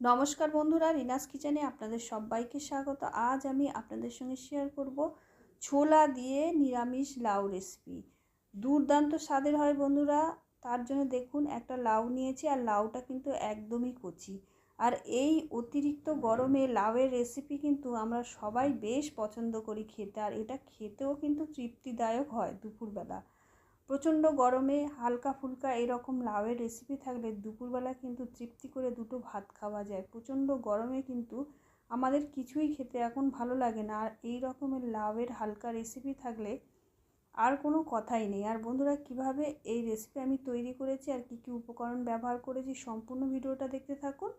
নমস্কার বন্ধুরা, রিনাস কিচেনে আপনাদের সবাইকে স্বাগত। আজ আমি আপনাদের সঙ্গে শেয়ার করব ছোলা দিয়ে নিরামিষ লাউ রেসিপি দুর্দান্ত স্বাদের হয় বন্ধুরা, তার জন্য দেখুন একটা লাউ নিয়েছি আর লাউটা কিন্তু একদমই কচি। আর এই অতিরিক্ত গরমে লাউয়ের রেসিপি কিন্তু আমরা সবাই বেশ পছন্দ করি খেতে, আর এটা খেতেও কিন্তু তৃপ্তিদায়ক হয় দুপুরবেলা। প্রচণ্ড গরমে হালকা ফুলকা এরকম লাউয়ের রেসিপি থাকলে দুপুরবেলা কিন্তু তৃপ্তি করে দুটো ভাত খাওয়া যায়। প্রচণ্ড গরমে কিন্তু আমাদের কিছুই খেতে এখন ভালো লাগে না। আর এই রকমের লাউয়ের হালকা রেসিপি থাকলে আর কোনো কথাই নেই। আর বন্ধুরা, কীভাবে এই রেসিপি আমি তৈরি করেছি আর কী কী উপকরণ ব্যবহার করেছি সম্পূর্ণ ভিডিওটা দেখতে থাকুন।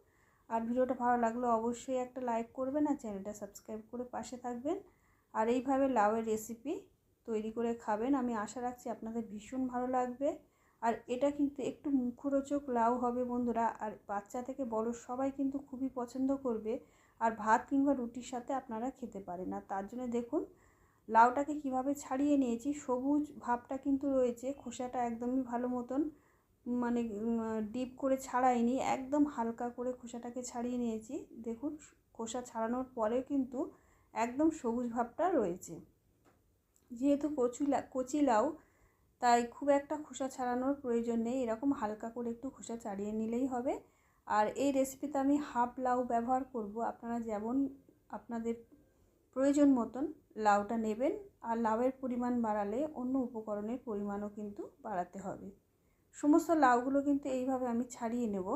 আর ভিডিওটা ভালো লাগলে অবশ্যই একটা লাইক করবেন আর চ্যানেলটা সাবস্ক্রাইব করে পাশে থাকবেন। আর এইভাবে লাউয়ের রেসিপি তৈরি করে খাবেন। আমি আশা রাখছি আপনাদের ভীষণ ভালো লাগবে। আর এটা কিন্তু একটু মুখরোচক লাউ হবে বন্ধুরা। আর বাচ্চা থেকে বড় সবাই কিন্তু খুবই পছন্দ করবে। আর ভাত কিংবা রুটির সাথে আপনারা খেতে পারেন। আর তার জন্য দেখুন, লাউটাকে কীভাবে ছাড়িয়ে নিয়েছি, সবুজ ভাবটা কিন্তু রয়েছে। খোসাটা একদমই ভালো মতন মানে ডিপ করে ছাড়াইনি। একদম হালকা করে খোসাটাকে ছাড়িয়ে নিয়েছি। দেখুন, খোসা ছাড়ানোর পরেও কিন্তু একদম সবুজ ভাবটা রয়েছে। যেহেতু কচু কচি লাউ, তাই খুব একটা খোসা ছাড়ানোর প্রয়োজন নেই। এরকম হালকা করে একটু খোসা ছাড়িয়ে নিলেই হবে। আর এই রেসিপিতে আমি হাফ লাউ ব্যবহার করব। আপনারা যেমন আপনাদের প্রয়োজন মতন লাউটা নেবেন, আর লাউয়ের পরিমাণ বাড়ালে অন্য উপকরণের পরিমাণও কিন্তু বাড়াতে হবে। সমস্ত লাউগুলো কিন্তু এইভাবে আমি ছাড়িয়ে নেব,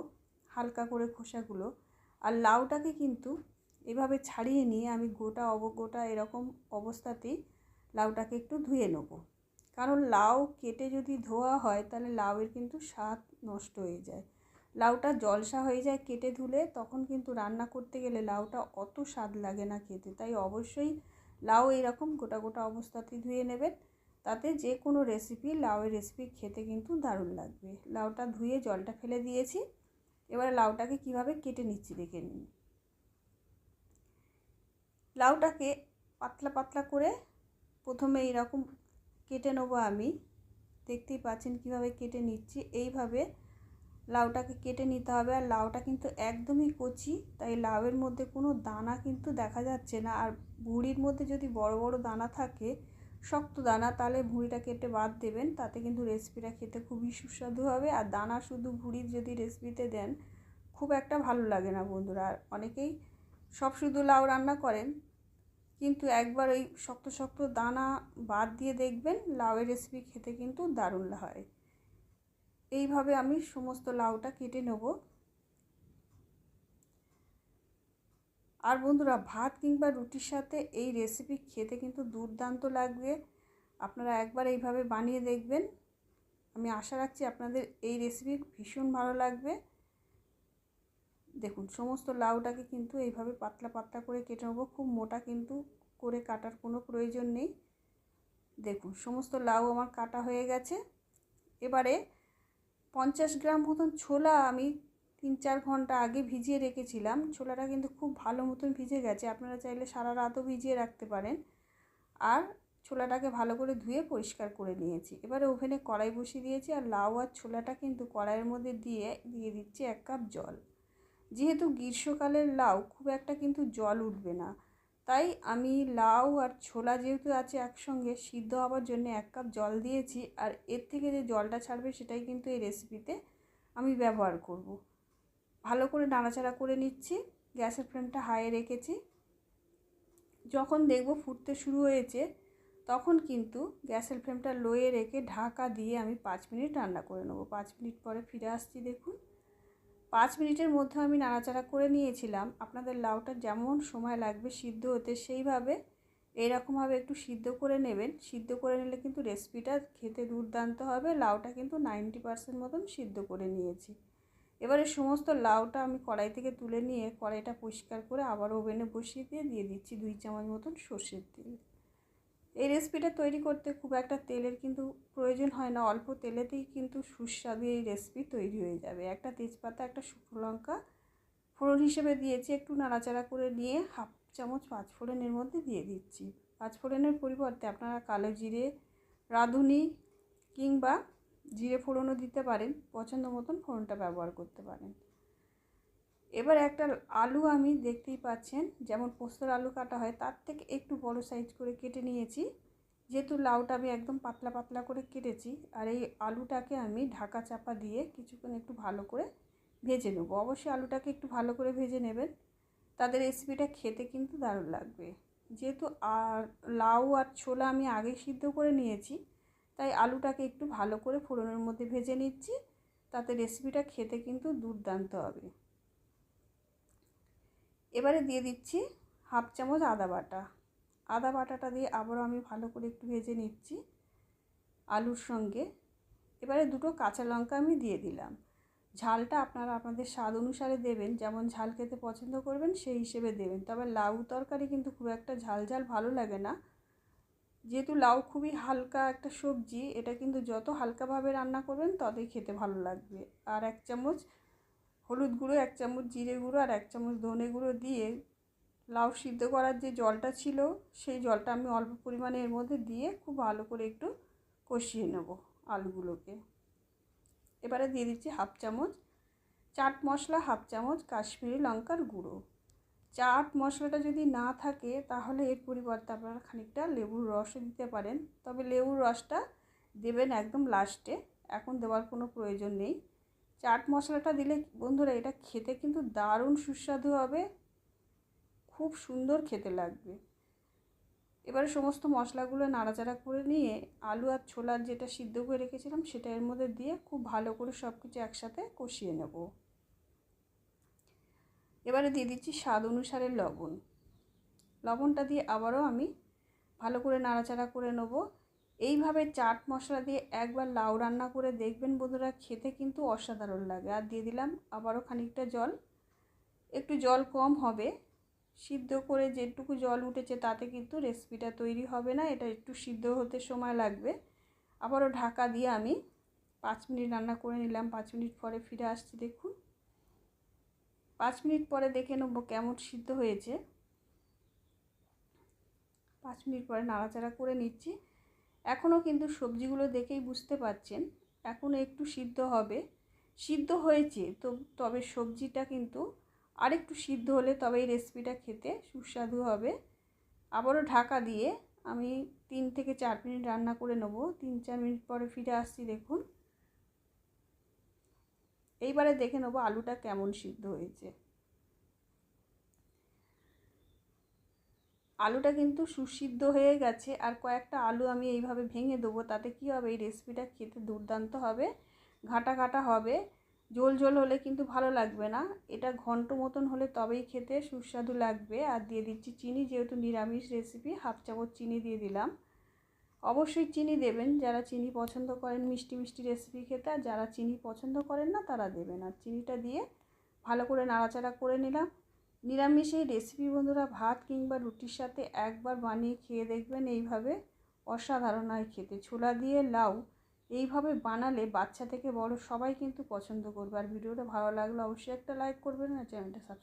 হালকা করে খোসাগুলো। আর লাউটাকে কিন্তু এভাবে ছাড়িয়ে নিয়ে আমি গোটা অবগোটা এরকম অবস্থাতেই লাউটাকে একটু ধুয়ে নেব। কারণ লাউ কেটে যদি ধোয়া হয়, তাহলে লাউয়ের কিন্তু স্বাদ নষ্ট হয়ে যায়। লাউটা জলসা হয়ে যায় কেটে ধুলে, তখন কিন্তু রান্না করতে গেলে লাউটা অত স্বাদ লাগে না খেতে। তাই অবশ্যই লাউ এরকম গোটা গোটা অবস্থাতেই ধুয়ে নেবেন। তাতে যে কোনো রেসিপি লাউয়ের রেসিপি খেতে কিন্তু দারুণ লাগবে। লাউটা ধুয়ে জলটা ফেলে দিয়েছি। এবারে লাউটাকে কীভাবে কেটে নিচ্ছি দেখে নিন। লাউটাকে পাতলা পাতলা করে প্রথমে এইরকম কেটে নেব আমি। দেখতেই পাচ্ছেন কীভাবে কেটে নিচ্ছি। এইভাবে লাউটাকে কেটে নিতে হবে। আর লাউটা কিন্তু একদমই কচি, তাই লাউয়ের মধ্যে কোনো দানা কিন্তু দেখা যাচ্ছে না। আর ভুঁড়ির মধ্যে যদি বড় বড় দানা থাকে, শক্ত দানা, তাহলে ভুঁড়িটা কেটে বাদ দেবেন। তাতে কিন্তু রেসিপিটা খেতে খুবই সুস্বাদু হবে। আর দানা শুধু ভুঁড়ির যদি রেসিপিতে দেন, খুব একটা ভালো লাগে না বন্ধুরা। আর অনেকেই সব শুধু লাউ রান্না করেন কিন্তু একবার ওই শক্ত শক্ত দানা বাদ দিয়ে দেখবেন লাউয়ের রেসিপি খেতে কিন্তু দারুণ হয়। এইভাবে আমি সমস্ত লাউটা কেটে নেব। আর বন্ধুরা, ভাত কিংবা রুটির সাথে এই রেসিপি খেতে কিন্তু দুর্দান্ত লাগবে। আপনারা একবার এইভাবে বানিয়ে দেখবেন। আমি আশা রাখছি আপনাদের এই রেসিপি ভীষণ ভালো লাগবে। দেখুন, সমস্ত লাউটাকে কিন্তু এইভাবে পাতলা পাতলা করে কেটে নেব। খুব মোটা কিন্তু করে কাটার কোনো প্রয়োজন নেই। দেখুন, সমস্ত লাউ আমার কাটা হয়ে গেছে। এবারে পঞ্চাশ গ্রাম মতন ছোলা আমি তিন চার ঘণ্টা আগে ভিজিয়ে রেখেছিলাম। ছোলাটা কিন্তু খুব ভালো মতন ভিজে গেছে। আপনারা চাইলে সারা রাতও ভিজিয়ে রাখতে পারেন। আর ছোলাটাকে ভালো করে ধুয়ে পরিষ্কার করে নিয়েছি। এবারে ওভেনে কড়াই বসিয়ে দিয়েছি আর লাউ আর ছোলাটা কিন্তু কড়াইয়ের মধ্যে দিয়ে দিয়ে দিচ্ছি এক কাপ জল। যেহেতু গ্রীষ্মকালের লাউ খুব একটা কিন্তু জল উঠবে না। তাই আমি লাউ আর ছোলা যেহেতু আছে একসঙ্গে, সিদ্ধ হওয়ার জন্য এক কাপ জল দিয়েছি আর এর থেকে যে জলটা ছাড়বে সেটাই কিন্তু এই রেসিপিতে আমি ব্যবহার করব। ভালো করে নাড়াচাড়া করে নিচ্ছি, গ্যাসের ফ্লেমটা হাইয়ে রেখেছি। যখন দেখব ফুটতে শুরু হয়েছে, তখন কিন্তু গ্যাসের ফ্লেমটা লোয়ে রেখে ঢাকা দিয়ে আমি পাঁচ মিনিট রান্না করে নেব। পাঁচ মিনিট পরে ফিরে আসছি দেখুন। পাঁচ মিনিটের মধ্যে আমি নাড়াচাড়া করে নিয়েছিলাম। আপনাদের লাউটা যেমন সময় লাগবে সিদ্ধ হতে সেইভাবে এইরকমভাবে একটু সিদ্ধ করে নেবেন। সিদ্ধ করে নিলে কিন্তু রেসিপিটা খেতে দুর্দান্ত হবে। লাউটা কিন্তু নাইনটি পারসেন্ট মতন সিদ্ধ করে নিয়েছি। এবারে সমস্ত লাউটা আমি কড়াই থেকে তুলে নিয়ে কড়াইটা পরিষ্কার করে আবার ওভেনে বসিয়ে দিয়ে দিয়ে দিচ্ছি দুই চামচ মতন সর্ষের তেল। এই রেসিপিটা তৈরি করতে খুব একটা তেলের কিন্তু প্রয়োজন হয় না। অল্প তেলেতেই কিন্তু সুস্বাদু এই রেসিপি তৈরি হয়ে যাবে। একটা তেজপাতা, একটা শুকনো লঙ্কা ফোড়ন হিসেবে দিয়েছি। একটু নাড়াচাড়া করে নিয়ে হাফ চামচ পাঁচফোড়নের মধ্যে দিয়ে দিচ্ছি। পাঁচ ফোড়নের পরিবর্তে আপনারা কালো জিরে, রাঁধুনি কিংবা জিরে ফোড়নও দিতে পারেন। পছন্দ মতন ফোড়নটা ব্যবহার করতে পারেন। এবার একটা আলু আমি দেখতেই পাচ্ছেন, যেমন পোস্তর আলু কাটা হয়, তার থেকে একটু বড় সাইজ করে কেটে নিয়েছি। যেহেতু লাউটা আমি একদম পাতলা পাতলা করে কেটেছি, আর এই আলুটাকে আমি ঢাকা চাপা দিয়ে কিছুক্ষণ একটু ভালো করে ভেজে নেব। অবশ্যই আলুটাকে একটু ভালো করে ভেজে নেবেন। তাদের রেসিপিটা খেতে কিন্তু দারুণ লাগবে। যেহেতু আর লাউ আর ছোলা আমি আগে সিদ্ধ করে নিয়েছি, তাই আলুটাকে একটু ভালো করে ফোড়নের মধ্যে ভেজে নিচ্ছি। তাতে রেসিপিটা খেতে কিন্তু দুর্দান্ত হবে। এবারে দিয়ে দিচ্ছি হাফ চামচ আদা বাটা। আদা বাটাটা দিয়ে আবারও আমি ভালো করে একটু ভেজে নিচ্ছি আলুর সঙ্গে। এবারে দুটো কাঁচা লঙ্কা আমি দিয়ে দিলাম। ঝালটা আপনারা আপনাদের স্বাদ অনুসারে দেবেন, যেমন ঝাল খেতে পছন্দ করবেন সেই হিসেবে দেবেন। তবে লাউ তরকারি কিন্তু খুব একটা ঝাল ঝাল ভালো লাগে না। যেহেতু লাউ খুবই হালকা একটা সবজি, এটা কিন্তু যত হালকাভাবে রান্না করবেন ততই খেতে ভালো লাগবে। আর এক চামচ হলুদ গুঁড়ো, এক চামচ জিরে গুঁড়ো আর এক চামচ ধনে গুঁড়ো দিয়ে লাউ সিদ্ধ করার যে জলটা ছিল, সেই জলটা আমি অল্প পরিমাণে এর মধ্যে দিয়ে খুব ভালো করে একটু কষিয়ে নেব আলুগুলোকে। এবারে দিয়ে দিচ্ছি হাফ চামচ চাট মশলা, হাফ চামচ কাশ্মীরি লঙ্কার গুঁড়ো। চাট মশলাটা যদি না থাকে, তাহলে এর পরিবর্তে আপনারা খানিকটা লেবুর রসও দিতে পারেন। তবে লেবুর রসটা দেবেন একদম লাস্টে এখন দেওয়ার কোনো প্রয়োজন নেই। চাট মশলাটা দিলে বন্ধুরা এটা খেতে কিন্তু দারুণ সুস্বাদু হবে। খুব সুন্দর খেতে লাগবে। এবারে সমস্ত মশলাগুলো নাড়াচাড়া করে নিয়ে আলু আর ছোলার যেটা সিদ্ধ করে রেখেছিলাম সেটা এর মধ্যে দিয়ে খুব ভালো করে সব কিছু একসাথে কষিয়ে নেব। এবারে দিয়ে দিচ্ছি স্বাদ অনুসারে লবণ। লবণটা দিয়ে আবারও আমি ভালো করে নাড়াচাড়া করে নেব। এইভাবে চাট মশলা দিয়ে একবার লাউ রান্না করে দেখবেন বন্ধুরা, খেতে কিন্তু অসাধারণ লাগে। আর দিয়ে দিলাম আবারও খানিকটা জল। একটু জল কম হবে। সিদ্ধ করে যেটুকু জল উঠেছে তাতে কিন্তু রেসিপিটা তৈরি হবে না। এটা একটু সিদ্ধ হতে সময় লাগবে। আবারও ঢাকা দিয়ে আমি পাঁচ মিনিট রান্না করে নিলাম। পাঁচ মিনিট পরে ফিরে আসছি, দেখুন। পাঁচ মিনিট পরে দেখে নেব কেমন সিদ্ধ হয়েছে। পাঁচ মিনিট পরে নাড়াচাড়া করে নিচ্ছি। এখনও কিন্তু সবজিগুলো দেখেই বুঝতে পারছেন, এখনও একটু সিদ্ধ হবে। সিদ্ধ হয়েছে, তো তবে সবজিটা কিন্তু আরেকটু সিদ্ধ হলে তবে এই রেসিপিটা খেতে সুস্বাদু হবে। আবারও ঢাকা দিয়ে আমি তিন থেকে চার মিনিট রান্না করে নেব। তিন চার মিনিট পরে ফিরে আসছি, দেখুন। এইবারে দেখে নেব আলুটা কেমন সিদ্ধ হয়েছে। আলুটা কিন্তু সুসিদ্ধ হয়ে গেছে, আর কয়েকটা আলু আমি এইভাবে ভেঙে দেবো, তাতে কী হবে? এই রেসিপিটা খেতে দুর্দান্ত হবে, ঘাটা ঘাটা হবে, ঝোল ঝোল হলে কিন্তু ভালো লাগবে না। এটা ঘন্ট মতন হলে তবেই খেতে সুস্বাদু লাগবে। আর দিয়ে দিচ্ছি চিনি, যেহেতু নিরামিষ রেসিপি হাফ চামচ চিনি দিয়ে দিলাম। অবশ্যই চিনি দেবেন, যারা চিনি পছন্দ করেন মিষ্টি মিষ্টি রেসিপি খেতে, আর যারা চিনি পছন্দ করেন না, তারা দেবেন। আর চিনিটা দিয়ে ভালো করে নাড়াচাড়া করে নিলাম। নিরামিষ এই রেসিপি বন্ধুরা, ভাত কিংবা রুটির সাথে একবার বানিয়ে খেয়ে দেখবেন, এইভাবে অসাধারণ হয় খেতে। ছোলা দিয়ে লাউ এইভাবে বানালে বাচ্চা থেকে বড় সবাই কিন্তু পছন্দ করবে। আর ভিডিওটা ভালো লাগলে অবশ্যই একটা লাইক করবেন আর চ্যানেলটা সাবস্ক্রাইব